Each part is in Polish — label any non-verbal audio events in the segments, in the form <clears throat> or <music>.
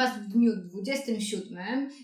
Was w dniu 27.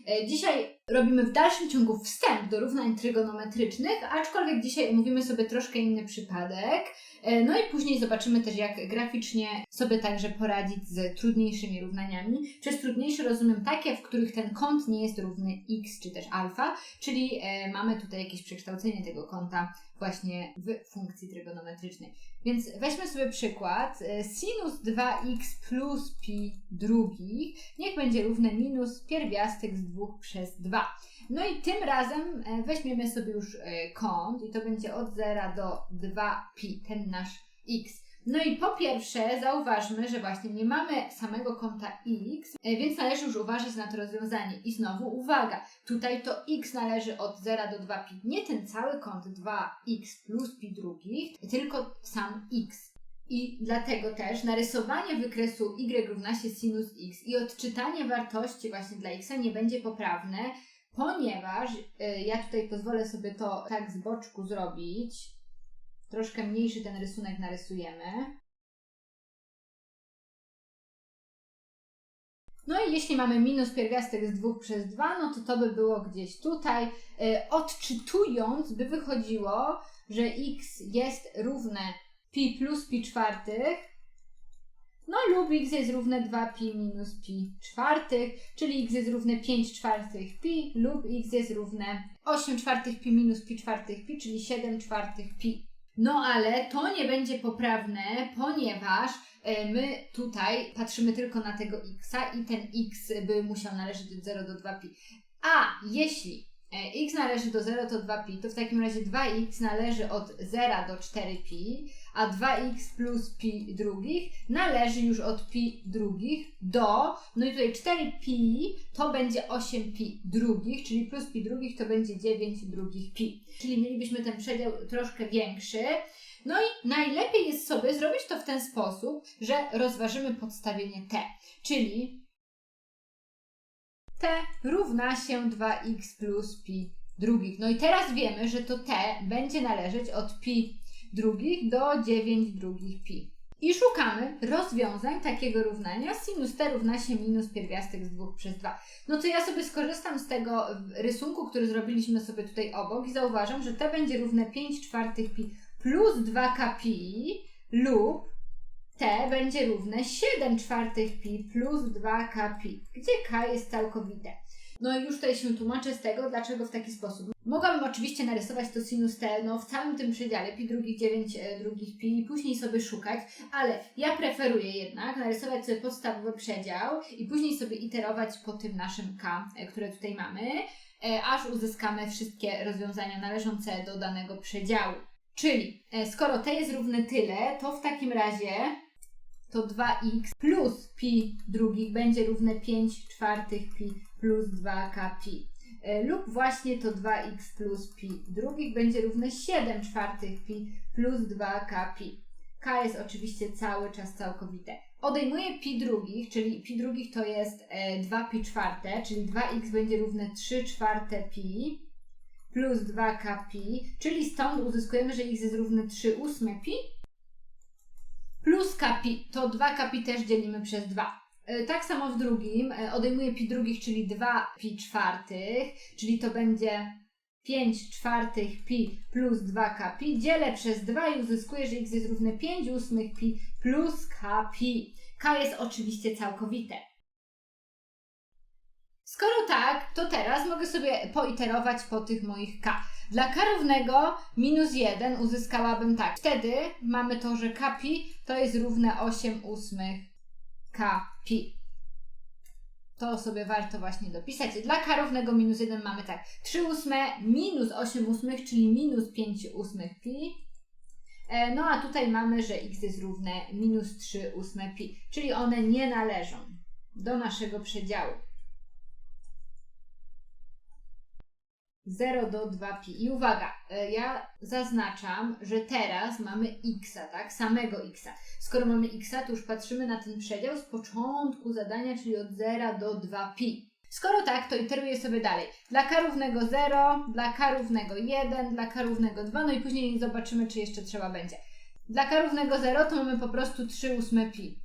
E, Dzisiaj robimy w dalszym ciągu wstęp do równań trygonometrycznych, aczkolwiek dzisiaj omówimy sobie troszkę inny przypadek. E, No i później zobaczymy też, jak graficznie sobie także poradzić z trudniejszymi równaniami. Przez trudniejsze rozumiem takie, w których ten kąt nie jest równy x czy też alfa, czyli e, mamy tutaj jakieś przekształcenie tego kąta właśnie w funkcji trygonometrycznej. Więc weźmy sobie przykład. E, Sinus 2x plus pi drugich niech będzie równe minus pierwiastek z 2 przez 2. No i tym razem e, weźmiemy sobie już e, kąt i to będzie od 0 do 2pi, ten nasz x. No i po pierwsze zauważmy, że właśnie nie mamy samego kąta x, e, więc należy już uważać na to rozwiązanie. I znowu uwaga, tutaj to x należy od 0 do 2pi, nie ten cały kąt 2x plus pi drugich, tylko sam x. I dlatego też narysowanie wykresu y równa się sinus x i odczytanie wartości właśnie dla x nie będzie poprawne, ponieważ y, ja tutaj pozwolę sobie to tak z boczku zrobić. Troszkę mniejszy ten rysunek narysujemy. No i jeśli mamy minus pierwiastek z 2 przez 2, no to to by było gdzieś tutaj. Y, Odczytując, by wychodziło, że x jest równe pi plus pi czwartych, no lub x jest równe 2pi minus pi czwartych, czyli x jest równe 5 czwartych pi lub x jest równe 8 czwartych pi minus pi czwartych pi, czyli 7 czwartych pi. No ale to nie będzie poprawne, ponieważ e, my tutaj patrzymy tylko na tego xa i ten x by musiał należeć od 0 do 2pi. A jeśli e, x należy do 0 do 2pi, to w takim razie 2x należy od 0 do 4pi, a 2x plus pi drugich należy już od pi drugich do, no i tutaj 4pi to będzie 8pi drugich, czyli plus pi drugich to będzie 9 drugich pi. Czyli mielibyśmy ten przedział troszkę większy. No i najlepiej jest sobie zrobić to w ten sposób, że rozważymy podstawienie t, czyli t równa się 2x plus pi drugich. No i teraz wiemy, że to t będzie należeć od pi drugich do 9 drugich pi. I szukamy rozwiązań takiego równania. Sinus t równa się minus pierwiastek z 2 przez 2. No to ja sobie skorzystam z tego rysunku, który zrobiliśmy sobie tutaj obok i zauważam, że t będzie równe 5 czwartych pi plus 2k pi lub t będzie równe 7 czwartych pi plus 2k pi, gdzie k jest całkowite. No i już tutaj się tłumaczę z tego, dlaczego w taki sposób. Mogłabym oczywiście narysować to sinus t no, w całym tym przedziale, pi drugich 9 e, drugich pi i później sobie szukać, ale ja preferuję jednak narysować sobie podstawowy przedział i później sobie iterować po tym naszym k, e, które tutaj mamy, e, aż uzyskamy wszystkie rozwiązania należące do danego przedziału. Czyli skoro t jest równe tyle, to w takim razie to 2x plus pi drugich będzie równe 5 czwartych pi plus 2k pi. E, Lub właśnie to 2x plus pi drugich będzie równe 7 czwartych pi plus 2k pi. k jest oczywiście cały czas całkowite. Odejmuję pi drugich, czyli pi drugich to jest e, 2 pi czwarte, czyli 2x będzie równe 3 czwarte pi plus 2k pi, czyli stąd uzyskujemy, że x jest równe 3 ósme pi plus k pi, to 2k pi też dzielimy przez 2. E, Tak samo w drugim, e, odejmuję pi drugich, czyli 2 pi czwartych, czyli to będzie 5 czwartych pi plus 2k pi, dzielę przez 2 i uzyskuję, że x jest równe 5 ósmych pi plus k pi. k jest oczywiście całkowite. Skoro tak, to teraz mogę sobie poiterować po tych moich k. Dla k równego minus 1 uzyskałabym tak. Wtedy mamy to, że k pi to jest równe 8 ósmych k pi. To sobie warto właśnie dopisać. Dla k równego minus 1 mamy tak. 3 ósme minus 8 ósmych, czyli minus 5 ósmych pi. E, No a tutaj mamy, że x jest równe minus 3 ósme pi. Czyli one nie należą do naszego przedziału. 0 do 2pi. I uwaga, e, ja zaznaczam, że teraz mamy x, tak? Samego x. Skoro mamy x, to już patrzymy na ten przedział z początku zadania, czyli od 0 do 2pi. Skoro tak, to iteruję sobie dalej. Dla k równego 0, dla k równego 1, dla k równego 2, no i później zobaczymy, czy jeszcze trzeba będzie. Dla k równego 0 to mamy po prostu 3 ósme pi.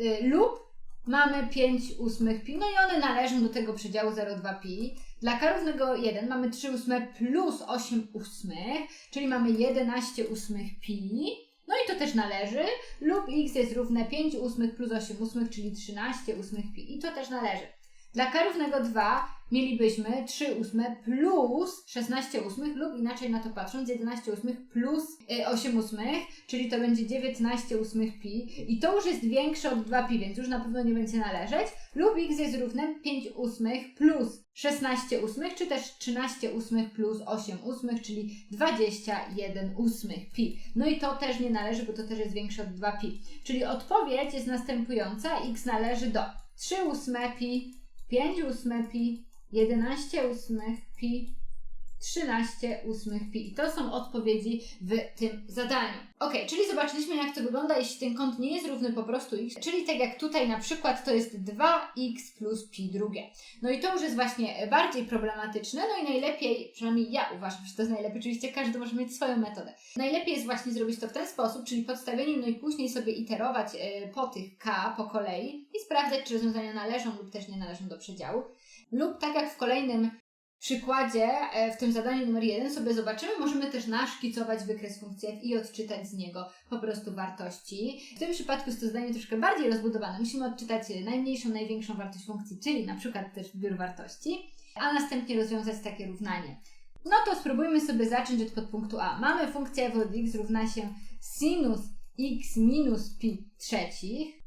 Y, lub mamy 5 ósmych pi, no i one należą do tego przedziału 0,2 pi. Dla k równego 1 mamy 3 ósme plus 8 ósmych, czyli mamy 11 ósmych pi. No i to też należy. Lub x jest równe 5 ósmych plus 8 ósmych, czyli 13 ósmych pi. I to też należy. Dla k równego 2 mielibyśmy 3 ósme plus 16 ósmych lub inaczej na to patrząc 11 ósmych plus y, 8 ósmych, czyli to będzie 19 ósmych pi i to już jest większe od 2 pi, więc już na pewno nie będzie należeć lub x jest równe 5 ósmych plus 16 ósmych, czy też 13 ósmych plus 8 ósmych, czyli 21 ósmych pi. No i to też nie należy, bo to też jest większe od 2 pi. Czyli odpowiedź jest następująca, x należy do 3 ósme pi, 5 ósme pi, 11 ósmych pi, 13 ósmych pi. I to są odpowiedzi w tym zadaniu. Ok, czyli zobaczyliśmy jak to wygląda, jeśli ten kąt nie jest równy po prostu x, czyli tak jak tutaj na przykład to jest 2x plus pi drugie. No i to już jest właśnie bardziej problematyczne, no i najlepiej, przynajmniej ja uważam, że to jest najlepiej, oczywiście każdy może mieć swoją metodę. Najlepiej jest właśnie zrobić to w ten sposób, czyli podstawieniem, no i później sobie iterować e, po tych k po kolei i sprawdzać, czy rozwiązania należą lub też nie należą do przedziału. Lub tak jak w kolejnym przykładzie, e, w tym zadaniu numer jeden sobie zobaczymy, możemy też naszkicować wykres funkcji i odczytać z niego po prostu wartości. W tym przypadku jest to zadanie troszkę bardziej rozbudowane. Musimy odczytać najmniejszą, największą wartość funkcji, czyli na przykład też zbiór wartości, a następnie rozwiązać takie równanie. No to spróbujmy sobie zacząć od podpunktu A. Mamy funkcję f od x równa się sinus x minus pi trzecich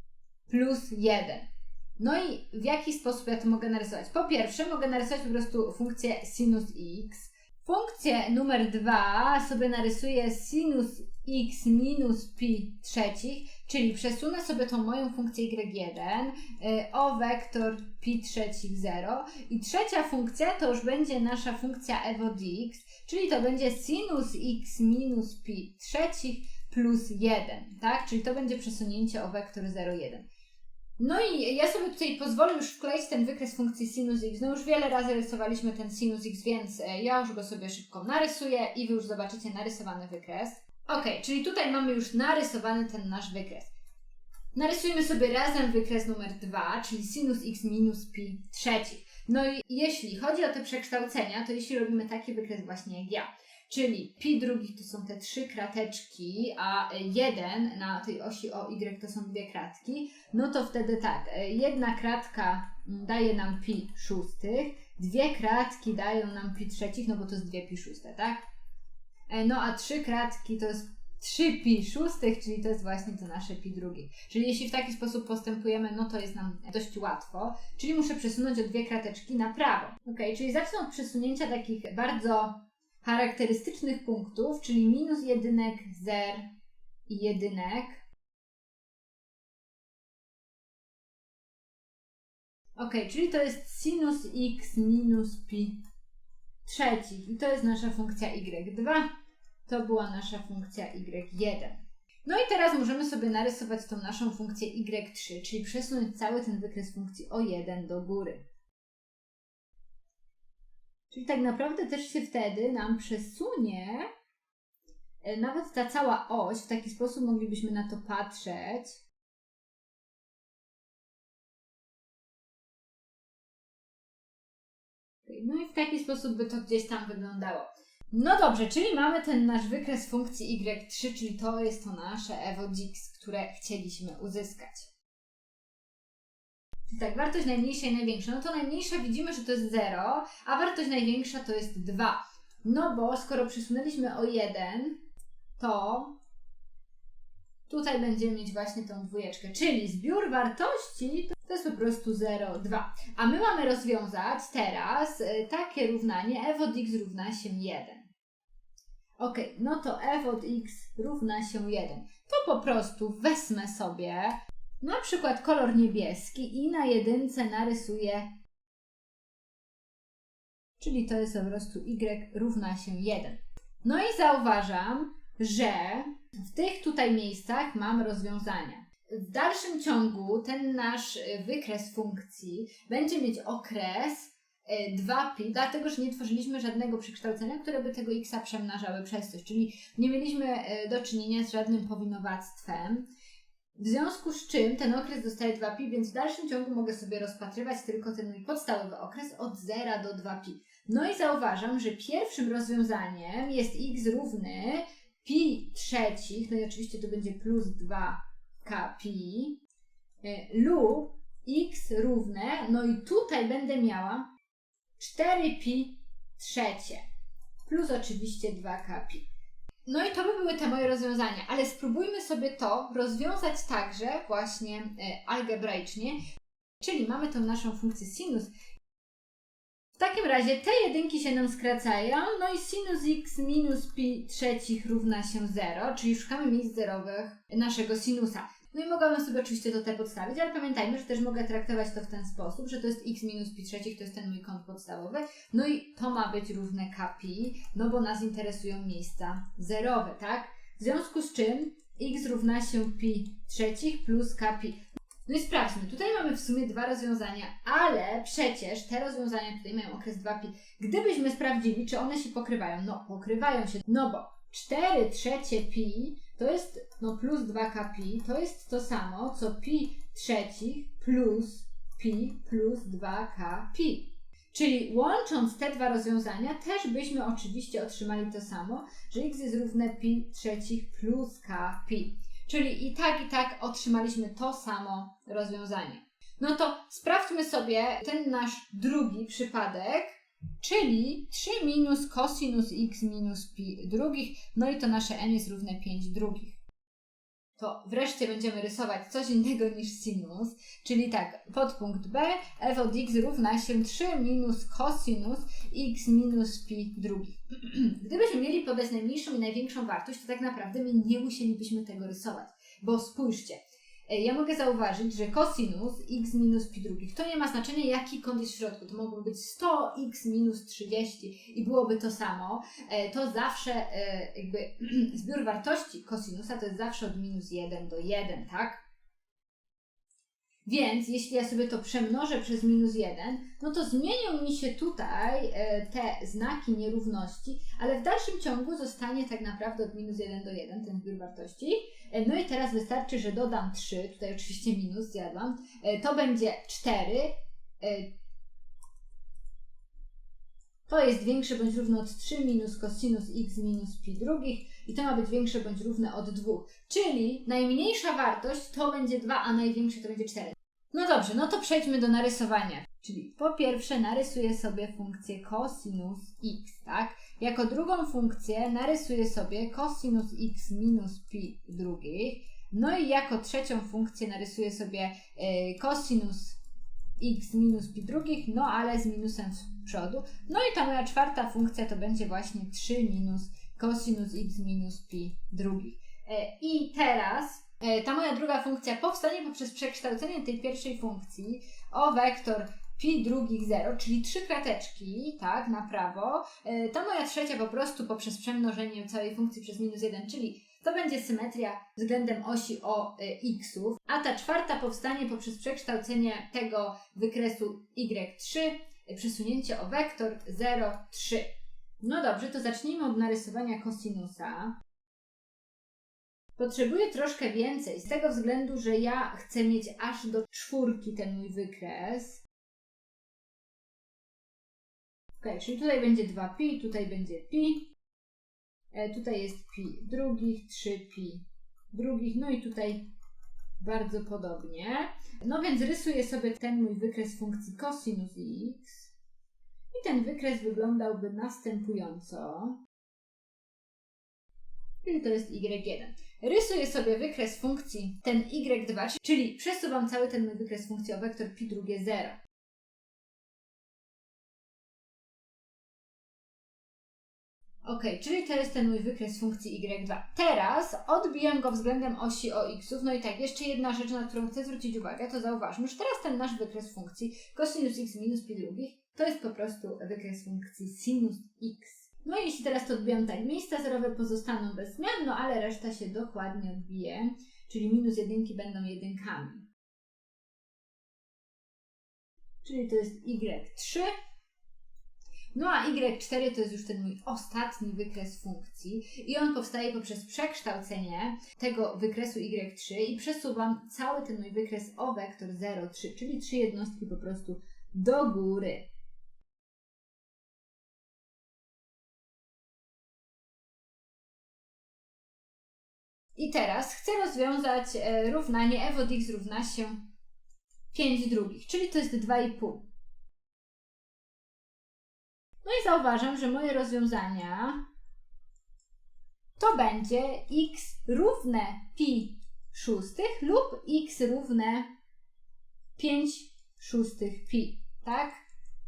plus 1. No i w jaki sposób ja to mogę narysować? Po pierwsze, mogę narysować po prostu funkcję sinus x. Funkcję numer dwa sobie narysuję sinus x minus pi trzecich, czyli przesunę sobie tą moją funkcję y1 y, o wektor pi trzecich 0 i trzecia funkcja to już będzie nasza funkcja f od x, czyli to będzie sinus x minus pi trzecich plus 1, tak? Czyli to będzie przesunięcie o wektor 0,1. No i ja sobie tutaj pozwolę już wkleić ten wykres funkcji sinus x. No już wiele razy rysowaliśmy ten sinus x, więc e, ja już go sobie szybko narysuję i Wy już zobaczycie narysowany wykres. Ok, czyli tutaj mamy już narysowany ten nasz wykres. Narysujmy sobie razem wykres numer 2, czyli sinus x minus pi trzecich. No i jeśli chodzi o te przekształcenia, to jeśli robimy taki wykres właśnie jak ja, czyli pi drugich to są te trzy krateczki, a jeden na tej osi OY to są dwie kratki, no to wtedy tak, jedna kratka daje nam pi szóstych, dwie kratki dają nam pi trzecich, no bo to jest dwie pi szóste, tak? No a trzy kratki to jest 3 pi szóstych, czyli to jest właśnie to nasze pi drugich. Czyli jeśli w taki sposób postępujemy, no to jest nam dość łatwo. Czyli muszę przesunąć o dwie krateczki na prawo. Ok, czyli zacznę od przesunięcia takich bardzo charakterystycznych punktów, czyli minus jedynek, zer i jedynek. Ok, czyli to jest sinus x minus pi trzecich i to jest nasza funkcja y2. To była nasza funkcja y1. No i teraz możemy sobie narysować tą naszą funkcję y3, czyli przesunąć cały ten wykres funkcji o 1 do góry. Czyli tak naprawdę też się wtedy nam przesunie e, nawet ta cała oś, w taki sposób moglibyśmy na to patrzeć. No i w taki sposób by to gdzieś tam wyglądało. No dobrze, czyli mamy ten nasz wykres funkcji y3, czyli to jest to nasze x, które chcieliśmy uzyskać. Tak, wartość najmniejsza i największa. No to najmniejsza widzimy, że to jest 0, a wartość największa to jest 2. No bo skoro przesunęliśmy o 1, to tutaj będziemy mieć właśnie tą dwójeczkę, czyli zbiór wartości to jest po prostu 0, 2. A my mamy rozwiązać teraz y, takie równanie f od x równa się 1. Ok, no to f od x równa się 1. To po prostu wezmę sobie na przykład kolor niebieski i na jedynce narysuję, czyli to jest po prostu y równa się 1. No i zauważam, że w tych tutaj miejscach mam rozwiązania. W dalszym ciągu ten nasz wykres funkcji będzie mieć okres 2pi, dlatego że nie tworzyliśmy żadnego przekształcenia, które by tego xa przemnażały przez coś, czyli nie mieliśmy do czynienia z żadnym powinowactwem. W związku z czym ten okres dostaje 2pi, więc w dalszym ciągu mogę sobie rozpatrywać tylko ten mój podstawowy okres od 0 do 2pi. No i zauważam, że pierwszym rozwiązaniem jest x równy pi trzecich, no i oczywiście to będzie plus 2k pi, y, lub x równe, no i tutaj będę miała 4pi trzecie, plus oczywiście 2k pi. No i to by były te moje rozwiązania, ale spróbujmy sobie to rozwiązać także właśnie y, algebraicznie, czyli mamy tą naszą funkcję sinus w takim razie te jedynki się nam skracają, no i sinus x minus pi trzecich równa się 0, czyli szukamy miejsc zerowych naszego sinusa. No i mogłabym sobie oczywiście to te podstawić, ale pamiętajmy, że też mogę traktować to w ten sposób, że to jest x minus pi trzecich, to jest ten mój kąt podstawowy, no i to ma być równe kpi, no bo nas interesują miejsca zerowe, tak? W związku z czym x równa się pi trzecich plus kpi. No i sprawdźmy, tutaj mamy w sumie dwa rozwiązania, ale przecież te rozwiązania tutaj mają okres 2pi. Gdybyśmy sprawdzili, czy one się pokrywają, no pokrywają się, no bo 4 trzecie pi to jest no plus 2k pi, to jest to samo, co pi trzecich plus pi plus 2k pi. Czyli łącząc te dwa rozwiązania, też byśmy oczywiście otrzymali to samo, że x jest równe pi trzecich plus k pi. Czyli i tak, i tak otrzymaliśmy to samo rozwiązanie. No to sprawdźmy sobie ten nasz drugi przypadek, czyli 3 minus cosinus x minus pi drugich, no i to nasze n jest równe 5 drugich to wreszcie będziemy rysować coś innego niż sinus, czyli tak, podpunkt B, f od x równa się 3 minus cosinus x minus pi drugi. <clears throat> Gdybyśmy mieli podać najmniejszą i największą wartość, to tak naprawdę my nie musielibyśmy tego rysować, bo spójrzcie, E, ja mogę zauważyć, że cosinus x minus pi drugich to nie ma znaczenia, jaki kąt jest w środku. To mogłoby być 100x minus 30 i byłoby to samo. E, to zawsze e, jakby <clears throat> zbiór wartości kosinusa to jest zawsze od minus 1 do 1, tak? Więc jeśli ja sobie to przemnożę przez minus 1, no to zmienią mi się tutaj te znaki nierówności, ale w dalszym ciągu zostanie tak naprawdę od minus 1 do 1 ten zbiór wartości. E, no i teraz wystarczy, że dodam 3, tutaj oczywiście minus zjadłam, e, to będzie 4. To jest większe bądź równe od 3 minus cosinus x minus pi drugich i to ma być większe bądź równe od 2. Czyli najmniejsza wartość to będzie 2, a największe to będzie 4. No dobrze, no to przejdźmy do narysowania. Czyli po pierwsze narysuję sobie funkcję cosinus x, tak? Jako drugą funkcję narysuję sobie cosinus x minus pi drugich. No i jako trzecią funkcję narysuję sobie y, cosinus x minus pi drugich, no ale z minusem z przodu. No i ta moja czwarta funkcja to będzie właśnie 3 minus cosinus x minus pi drugich. Y, I teraz y, ta moja druga funkcja powstanie poprzez przekształcenie tej pierwszej funkcji o wektor pi drugich 0, czyli trzy krateczki, tak, na prawo. E, ta moja trzecia po prostu poprzez przemnożenie całej funkcji przez minus 1, czyli to będzie symetria względem osi o e, xów, a ta czwarta powstanie poprzez przekształcenie tego wykresu y3, e, przesunięcie o wektor 0, 3. No dobrze, to zacznijmy od narysowania kosinusa. Potrzebuję troszkę więcej, z tego względu, że ja chcę mieć aż do czwórki ten mój wykres. Ok, czyli tutaj będzie 2pi, tutaj będzie pi, e, tutaj jest pi drugich, 3pi drugich, no i tutaj bardzo podobnie. No więc rysuję sobie ten mój wykres funkcji cosinus x i ten wykres wyglądałby następująco. Czyli to jest y1. Rysuję sobie wykres funkcji ten y2, czyli przesuwam cały ten mój wykres funkcji o wektor pi drugie 0. Ok, czyli to jest ten mój wykres funkcji y2. Teraz odbijam go względem osi o x. No i tak, jeszcze jedna rzecz, na którą chcę zwrócić uwagę, to zauważmy, że teraz ten nasz wykres funkcji cosinus x minus pi drugich to jest po prostu wykres funkcji sinus x. No i jeśli teraz to odbijam tak, miejsca zerowe pozostaną bez zmian, no ale reszta się dokładnie odbije, czyli minus jedynki będą jedynkami. Czyli to jest y3 No a y4 to jest już ten mój ostatni wykres funkcji i on powstaje poprzez przekształcenie tego wykresu y3 i przesuwam cały ten mój wykres o wektor 0, 3, czyli trzy jednostki po prostu do góry. I teraz chcę rozwiązać e, równanie f od x równa się 5 drugich, czyli to jest 2,5. No i zauważam, że moje rozwiązania to będzie x równe pi szóstych lub x równe 5 szóstych pi, tak?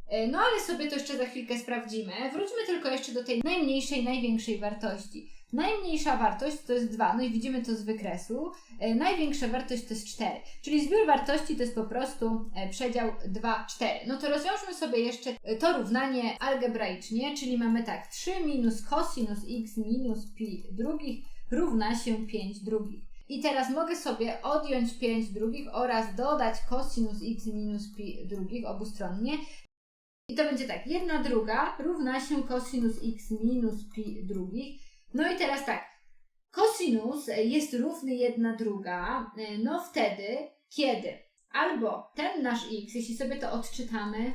E, No ale sobie to jeszcze za chwilkę sprawdzimy. Wróćmy tylko jeszcze do tej najmniejszej, największej wartości. Najmniejsza wartość to jest 2, no i widzimy to z wykresu. E, Największa wartość to jest 4, czyli zbiór wartości to jest po prostu e, przedział 2, 4. No to rozwiążmy sobie jeszcze to równanie algebraicznie, czyli mamy tak, 3 minus cosinus x minus pi drugich równa się 5 drugich. I teraz mogę sobie odjąć 5 drugich oraz dodać cosinus x minus pi drugich obustronnie. I to będzie tak, 1 druga równa się cosinus x minus pi drugich. No i teraz tak, kosinus jest równy 1 druga, no wtedy, kiedy albo ten nasz x, jeśli sobie to odczytamy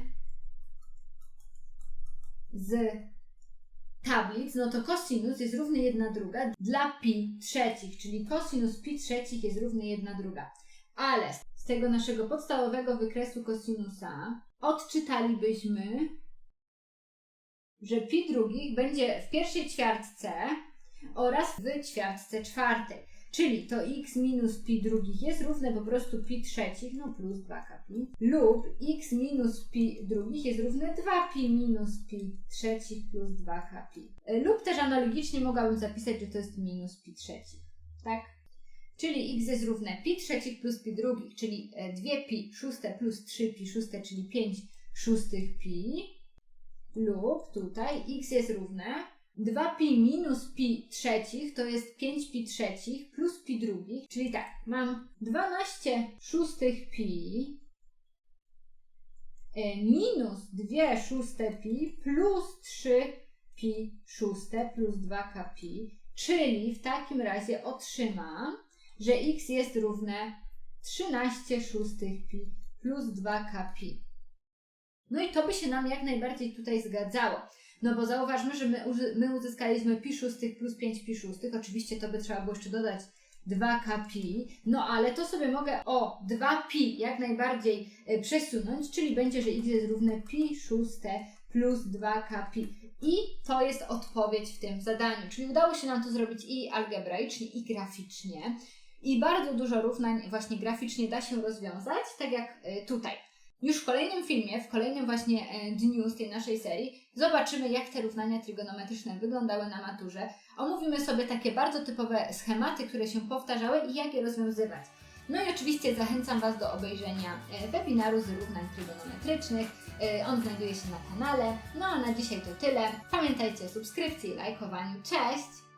z tablic, no to kosinus jest równy 1 druga dla pi trzecich, czyli kosinus pi trzecich jest równy 1 druga. Ale z tego naszego podstawowego wykresu kosinusa odczytalibyśmy, że pi drugich będzie w pierwszej ćwiartce oraz w ćwiartce czwartej. Czyli to x minus pi drugich jest równe po prostu pi trzecich, no plus 2k pi, lub x minus pi drugich jest równe 2pi minus pi trzecich plus 2k pi. Lub też analogicznie mogłabym zapisać, że to jest minus pi trzecich, tak? Czyli x jest równe pi trzecich plus pi drugich, czyli 2pi szóste plus 3pi szóste, czyli 5 szóstych pi, lub tutaj x jest równe 2pi minus pi trzecich to jest 5pi trzecich plus pi drugich, czyli tak, mam 12 szóstych pi e, minus 2 szóste pi plus 3 pi szóste plus 2k pi, czyli w takim razie otrzymam, że x jest równe 13 szóstych pi plus 2k pi. No i to by się nam jak najbardziej tutaj zgadzało. No bo zauważmy, że my, my uzyskaliśmy pi szóstych plus 5 pi szóstych. Oczywiście to by trzeba było jeszcze dodać 2k pi. No ale to sobie mogę o 2 pi jak najbardziej e, przesunąć, czyli będzie, że x jest równe pi szóste plus 2k pi. I to jest odpowiedź w tym zadaniu. Czyli udało się nam to zrobić i algebraicznie, i graficznie. I bardzo dużo równań właśnie graficznie da się rozwiązać, tak jak e, tutaj. Już w kolejnym filmie, w kolejnym właśnie e, dniu z tej naszej serii, zobaczymy, jak te równania trigonometryczne wyglądały na maturze. Omówimy sobie takie bardzo typowe schematy, które się powtarzały i jak je rozwiązywać. No i oczywiście zachęcam Was do obejrzenia e, webinaru z równań trigonometrycznych. On znajduje się na kanale. No a na dzisiaj to tyle. Pamiętajcie o subskrypcji lajkowaniu. Cześć!